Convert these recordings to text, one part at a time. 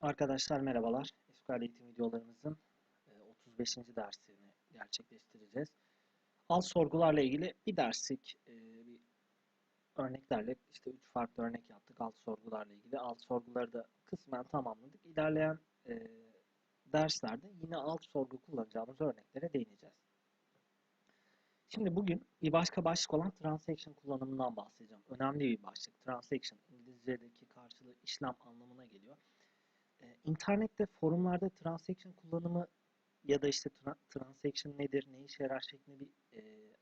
Arkadaşlar merhabalar. SQL eğitim videolarımızın e, 35. dersini gerçekleştireceğiz. Alt sorgularla ilgili bir derslik e, bir örneklerle işte üç farklı örnek yaptık alt sorgularla ilgili. Alt sorguları da kısmen tamamladık. İlerleyen e, derslerde yine alt sorgu kullanacağımız örneklere değineceğiz. Şimdi bugün bir başka başlık olan transaction kullanımından bahsedeceğim. Önemli bir başlık. Transaction İngilizce'deki karşılığı işlem İnternette forumlarda transaction kullanımı ya da işte tra transaction nedir, ne işe yarar şeklinde bir e,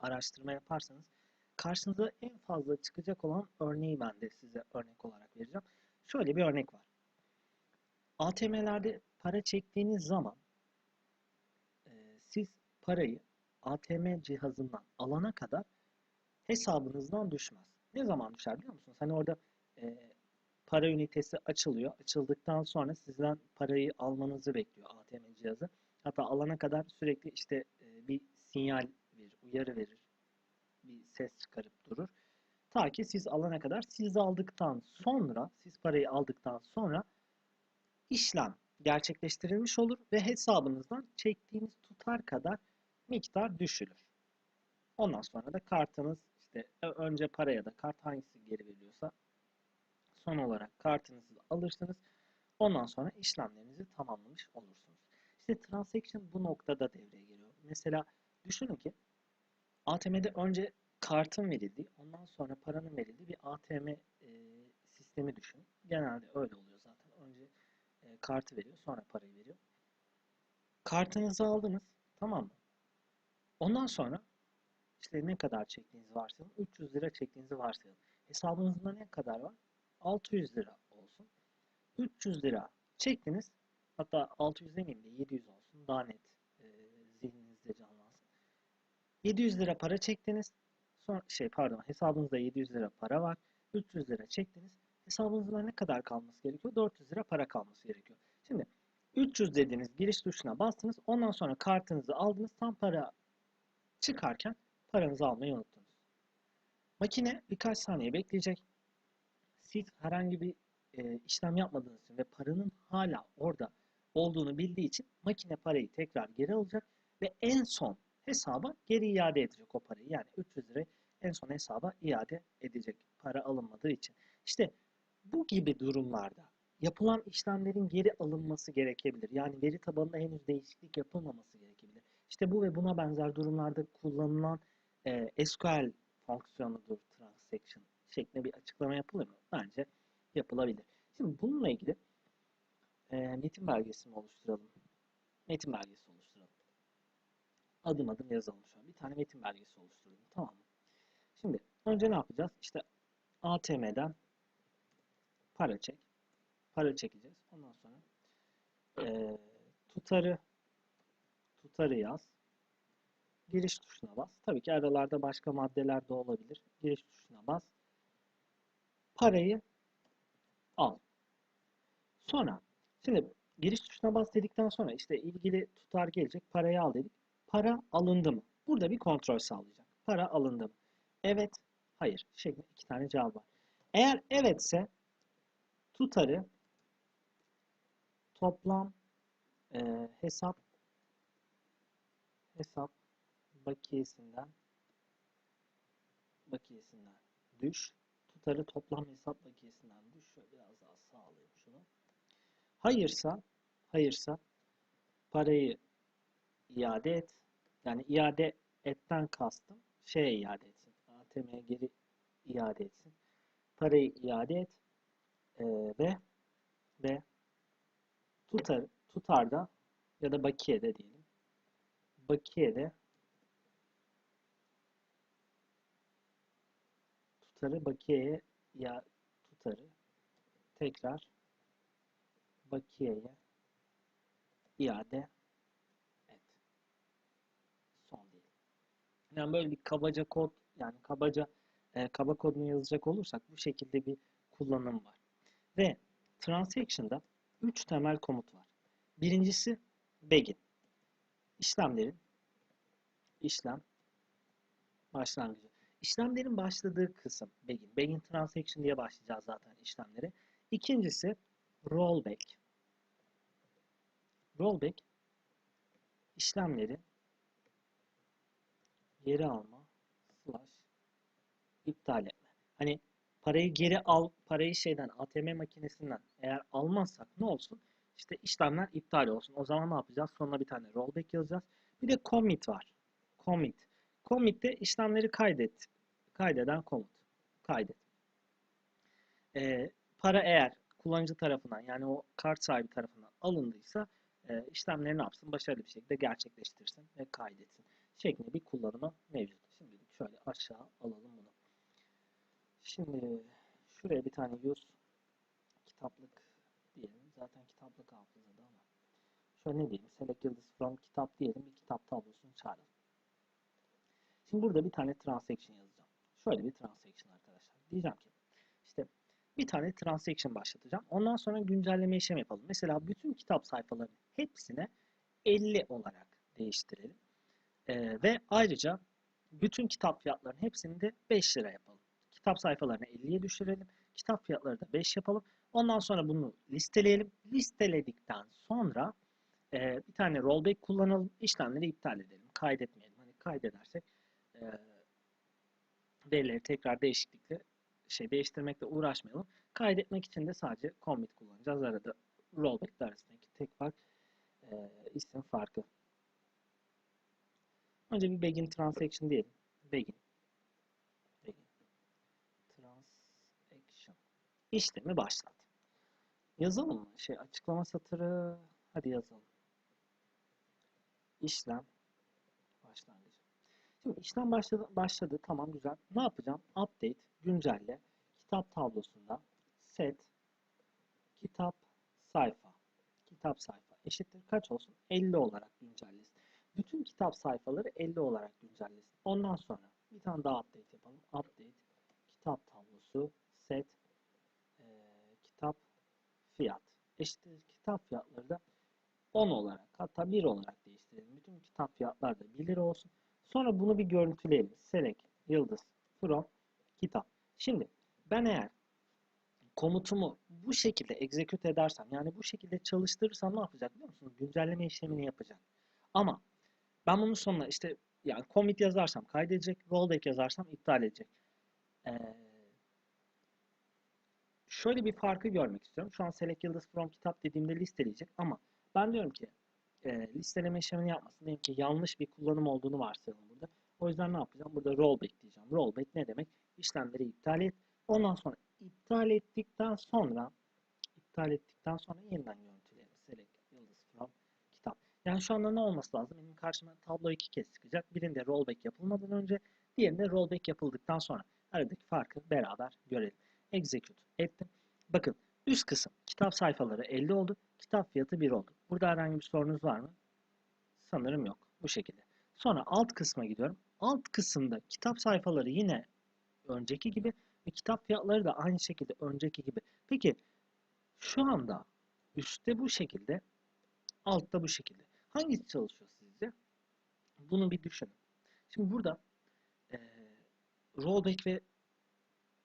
araştırma yaparsanız karşınıza en fazla çıkacak olan örneği ben de size örnek olarak vereceğim. Şöyle bir örnek var. ATM'lerde para çektiğiniz zaman e, siz parayı ATM cihazından alana kadar hesabınızdan düşmez. Ne zaman düşer biliyor musunuz? Hani orada e, para ünitesi açılıyor. Açıldıktan sonra sizden parayı almanızı bekliyor ATM cihazı. Hatta alana kadar sürekli işte e, bir sinyal verir, uyarı verir. Bir ses çıkarıp durur. Ta ki siz alana kadar siz aldıktan sonra, siz parayı aldıktan sonra işlem gerçekleştirilmiş olur ve hesabınızdan çektiğiniz tutar kadar miktar düşülür. Ondan sonra da kartınız işte önce paraya da kart hangisi geri veriliyorsa son olarak kartınızı alırsınız. Ondan sonra işlemlerinizi tamamlamış olursunuz. İşte transaction bu noktada devreye giriyor. Mesela düşünün ki ATM'de önce kartın verildiği, ondan sonra paranın verildiği bir ATM e, sistemi düşünün. Genelde öyle oluyor zaten. Önce e, kartı veriyor, sonra parayı veriyor. Kartınızı aldınız, tamam mı? Ondan sonra işte ne kadar çektiğinizi varsayalım. 300 lira çektiğinizi varsayalım. Hesabınızda ne kadar var? 600 lira olsun. 300 lira çektiniz. Hatta 600 demeyeyim de 700 olsun. Daha net e, zihninizde canlansın. 700 lira para çektiniz. Son, şey pardon hesabınızda 700 lira para var. 300 lira çektiniz. Hesabınızda ne kadar kalması gerekiyor? 400 lira para kalması gerekiyor. Şimdi 300 dediğiniz giriş tuşuna bastınız. Ondan sonra kartınızı aldınız. Tam para çıkarken paranızı almayı unuttunuz. Makine birkaç saniye bekleyecek. Siz herhangi bir e, işlem yapmadığınız için ve paranın hala orada olduğunu bildiği için makine parayı tekrar geri alacak ve en son hesaba geri iade edecek o parayı. Yani 300 lirayı en son hesaba iade edecek para alınmadığı için. İşte bu gibi durumlarda yapılan işlemlerin geri alınması gerekebilir. Yani veri tabanında henüz değişiklik yapılmaması gerekebilir. İşte bu ve buna benzer durumlarda kullanılan e, SQL fonksiyonudur transaction şeklinde bir açıklama yapılır mı? Bence yapılabilir. Şimdi bununla ilgili e, metin belgesi mi oluşturalım? Metin belgesi oluşturalım. Adım adım yazalım şu an. Bir tane metin belgesi oluşturalım. Tamam mı? Şimdi önce ne yapacağız? İşte ATM'den para çek. Para çekeceğiz. Ondan sonra e, tutarı tutarı yaz. Giriş tuşuna bas. Tabii ki aralarda başka maddeler de olabilir. Giriş tuşuna bas. Parayı al. Sonra şimdi giriş tuşuna bas dedikten sonra işte ilgili tutar gelecek. Parayı al dedik. Para alındı mı? Burada bir kontrol sağlayacak. Para alındı mı? Evet, hayır. Şeklinde iki tane cevap var. Eğer evetse tutarı toplam e, hesap hesap bakiyesinden bakiyesinden düş. Tutarı toplam hesap bakiyesinden düş. Şöyle biraz daha sağlayayım şunu. Hayırsa hayırsa parayı iade et. Yani iade etten kastım şeye iade etsin. ATM'ye geri iade etsin. Parayı iade et ee, ve ve tutar tutarda ya da bakiyede diyelim. Bakiyede tutarı bakiyeye ya tutarı tekrar bakiyeye iade et. Son değil. Yani böyle bir kabaca kod yani kabaca e, kaba kodunu yazacak olursak bu şekilde bir kullanım var. Ve transaction'da 3 temel komut var. Birincisi begin. İşlemlerin işlem başlangıcı. İşlemlerin başladığı kısım begin. Begin transaction diye başlayacağız zaten işlemleri. İkincisi rollback. rollback işlemleri geri alma slash iptal etme. Hani parayı geri al, parayı şeyden ATM makinesinden eğer almazsak ne olsun? İşte işlemler iptal olsun. O zaman ne yapacağız? Sonuna bir tane rollback yazacağız. Bir de commit var. Commit. Commit de işlemleri kaydet. Kaydeden komut. Kaydet. Ee, para eğer kullanıcı tarafından yani o kart sahibi tarafından alındıysa e, işlemleri ne yapsın? Başarılı bir şekilde gerçekleştirsin ve kaydetsin. Şeklinde bir kullanımı mevcut. Şimdilik şöyle aşağı alalım bunu. Şimdi şuraya bir tane use kitaplık diyelim. Zaten kitaplık hafızada ama. Şöyle ne diyelim? Select yıldız from kitap diyelim. Bir kitap tablosunu çağıralım. Şimdi burada bir tane transaction yazacağım. Şöyle bir transaction arkadaşlar. Diyeceğim ki işte bir tane transaction başlatacağım. Ondan sonra güncelleme işlemi yapalım. Mesela bütün kitap sayfalarının hepsine 50 olarak değiştirelim. Ee, ve ayrıca bütün kitap fiyatlarının hepsini de 5 lira yapalım. Kitap sayfalarını 50'ye düşürelim. Kitap fiyatları da 5 yapalım. Ondan sonra bunu listeleyelim. Listeledikten sonra e, bir tane rollback kullanalım. İşlemleri iptal edelim. Kaydetmeyelim. Hani kaydedersek e, verileri tekrar değişiklikle şey değiştirmekle uğraşmayalım. Kaydetmek için de sadece commit kullanacağız. Arada rollback arasındaki tek fark e, isim farkı. Önce bir begin transaction diyelim. Begin. Begin. Transaction. İşlemi başlat. Yazalım mı? Şey açıklama satırı. Hadi yazalım. İşlem başlangıcı. Şimdi işlem başladı, başladı. Tamam güzel. Ne yapacağım? Update, güncelle. Kitap tablosunda set kitap sayfa. Kitap sayfa eşittir kaç olsun? 50 olarak güncellesin. Bütün kitap sayfaları 50 olarak güncellesin. Ondan sonra bir tane daha update yapalım. Update kitap tablosu set e, kitap fiyat eşittir kitap fiyatları da 10 olarak hatta 1 olarak değiştirelim. Bütün kitap fiyatları da 1 lira olsun. Sonra bunu bir görüntüleyelim. Select yıldız from kitap. Şimdi ben eğer komutumu bu şekilde execute edersem yani bu şekilde çalıştırırsam ne yapacak biliyor musunuz? Güncelleme işlemini yapacak. Ama ben bunun sonuna işte yani commit yazarsam kaydedecek, rollback yazarsam iptal edecek. Ee, şöyle bir farkı görmek istiyorum. Şu an select yıldız from kitap dediğimde listeleyecek ama ben diyorum ki e, listeleme işlemini yapmasın. Diyelim ki yanlış bir kullanım olduğunu varsayalım burada. O yüzden ne yapacağım? Burada rollback diyeceğim. Rollback ne demek? İşlemleri iptal et. Ondan sonra iptal ettikten sonra iptal ettikten sonra yeniden görüntüleyelim. Select yıldız from kitap. Yani şu anda ne olması lazım? Benim karşıma tablo iki kez çıkacak. Birinde rollback yapılmadan önce, diğerinde rollback yapıldıktan sonra. Aradaki farkı beraber görelim. Execute ettim. Bakın üst kısım kitap sayfaları 50 oldu. Kitap fiyatı 1 oldu. Burada herhangi bir sorunuz var mı? Sanırım yok. Bu şekilde. Sonra alt kısma gidiyorum. Alt kısımda kitap sayfaları yine önceki gibi ve kitap fiyatları da aynı şekilde önceki gibi. Peki şu anda üstte bu şekilde, altta bu şekilde. Hangisi çalışıyor sizce? Bunu bir düşünün. Şimdi burada e, rollback ve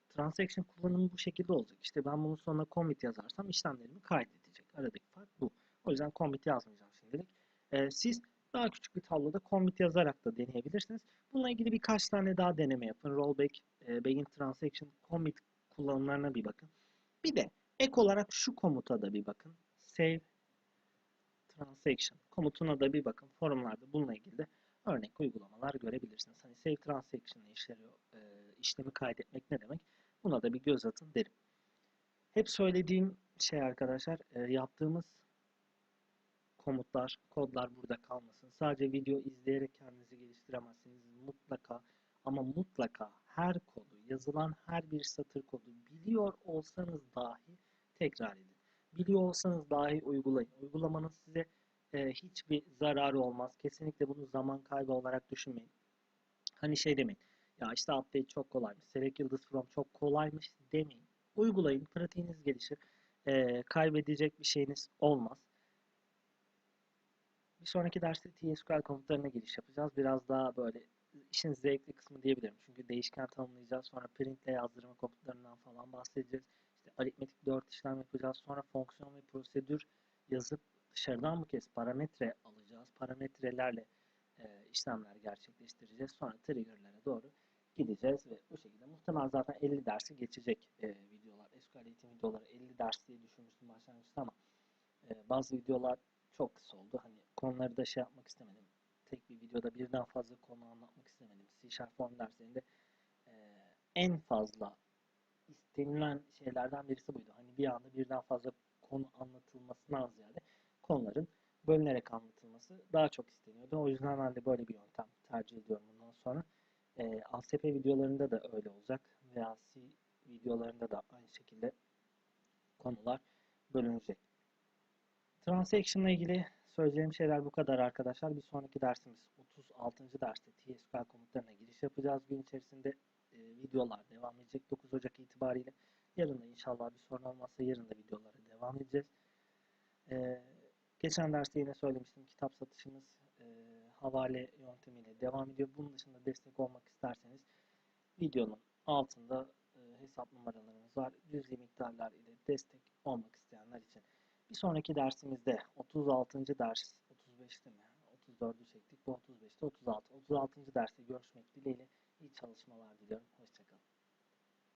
transaction kullanımı bu şekilde olacak. İşte ben bunun sonuna commit yazarsam işlemlerimi kaydedecek. Aradaki fark bu. O yüzden commit yazmayacağım şimdilik. E, siz daha küçük bir tabloda commit yazarak da deneyebilirsiniz. Bununla ilgili birkaç tane daha deneme yapın. Rollback, e, begin transaction, commit kullanımlarına bir bakın. Bir de ek olarak şu komuta da bir bakın. Save transaction komutuna da bir bakın. Forumlarda bununla ilgili de örnek uygulamalar görebilirsiniz. Hani save transaction ile işlemi, e, işlemi kaydetmek ne demek? Buna da bir göz atın derim. Hep söylediğim şey arkadaşlar, e, yaptığımız komutlar, kodlar burada kalmasın. Sadece video izleyerek kendinizi geliştiremezsiniz. Mutlaka ama mutlaka her kodu, yazılan her bir satır kodu biliyor olsanız dahi tekrar edin. Biliyor olsanız dahi uygulayın. Uygulamanın size e, hiçbir zararı olmaz. Kesinlikle bunu zaman kaybı olarak düşünmeyin. Hani şey demeyin. Ya işte update çok kolaymış. Select yıldız from çok kolaymış demeyin. Uygulayın. Pratiğiniz gelişir. E, kaybedecek bir şeyiniz olmaz. Bir sonraki derste TSQL komutlarına giriş yapacağız. Biraz daha böyle işin zevkli kısmı diyebilirim. Çünkü değişken tanımlayacağız. Sonra print ile yazdırma komutlarından falan bahsedeceğiz. İşte aritmetik 4 işlem yapacağız. Sonra fonksiyon ve prosedür yazıp dışarıdan bu kez parametre alacağız. Parametrelerle e, işlemler gerçekleştireceğiz. Sonra trigger'lara doğru gideceğiz ve bu şekilde muhtemelen zaten 50 dersi geçecek e, videolar. SQL eğitim videoları 50 ders diye düşünmüştüm başlangıçta ama e, bazı videolar çok kısa oldu. Hani konuları da şey yapmak istemedim. Tek bir videoda birden fazla konu anlatmak istemedim. C Sharp form derslerinde e, en fazla istenilen şeylerden birisi buydu. Hani bir anda birden fazla konu anlatılmasından ziyade konuların bölünerek anlatılması daha çok isteniyordu. O yüzden ben de böyle bir yöntem tercih ediyorum bundan sonra. E, ASP videolarında da öyle olacak veya C videolarında da aynı şekilde konular bölünecek. Transaction ile ilgili söyleyeceğim şeyler bu kadar arkadaşlar. Bir sonraki dersimiz 36. derste TSQL komutlarına giriş yapacağız. Gün içerisinde e, videolar devam edecek 9 Ocak itibariyle. Yarın da inşallah bir sorun olmazsa yarın da videolara devam edeceğiz. E, geçen derste yine söylemiştim kitap satışımız e, havale yöntemiyle devam ediyor. Bunun dışında destek olmak isterseniz videonun altında hesap numaralarımız var. Cüzi miktarlar ile destek olmak isteyenler için. Bir sonraki dersimizde 36. ders 35'te mi? 34'ü çektik. Bu 35'te 36. 36. derste görüşmek dileğiyle iyi çalışmalar diliyorum. Hoşçakalın.